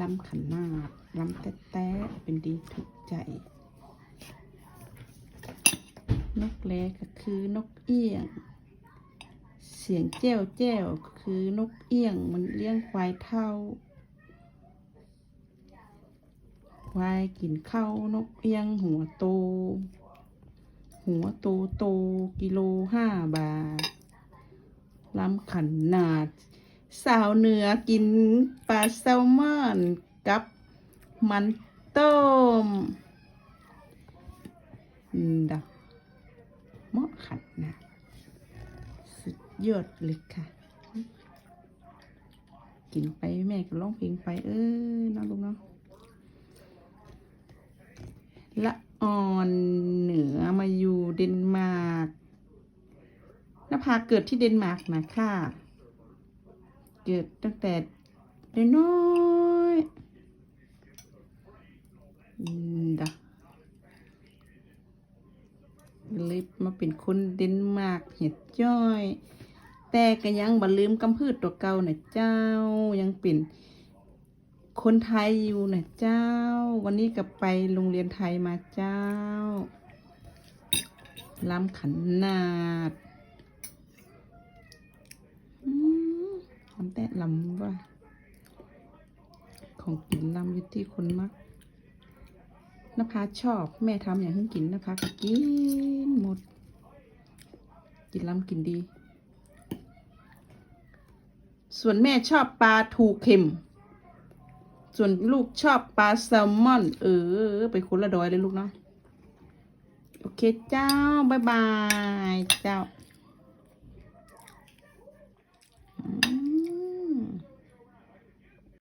ล้ำขันนาด ล้ำแต๊ะเป็นดีถูกใจ นกแลก็คือนกเอี้ยง เสียงแจ้วแจ้วคือนกเอี้ยงมันเลี้ยงควายเท่า ควายกินข้าวนกเอี้ยงหัวโต หัวโตโตกิโลห้าบาท ล้ำขันนาด สาวเหนือกินปลาแซลมอนกับมันต้มดอกเหมาะขันนาดสุดยอดเลยค่ะ กินไปแม่ก็ร้องเพลงไป เออน้องลูกเนาะละอ่อนเหนือมาอยู่เดนมาร์กนภาเกิดที่เดนมาร์กนะค่ะ เกิดตั้งแต่น้อยอืมดะเลยมาเป็นคนเดนมาร์กเห็ดจ้อย แต่ก็ยังบ่ลืมกำพืชตัวเก่านะเจ้ายังเป็นคนไทยอยู่นะเจ้า วันนี้ก็ไปโรงเรียนไทยมาเจ้าล้ำขันนาด อืม แต่ลำว่า ของกินลำอยู่ที่คนมักนภาชอบ แม่ทำอย่างที่กินนภาก็กินหมด กินลำกินดี ส่วนแม่ชอบปลาทูเค็ม ส่วนลูกชอบปลาแซลมอน เออ ไปคนละดอยเลยลูกเนาะโอเคเจ้า บ๊ายบาย เจ้า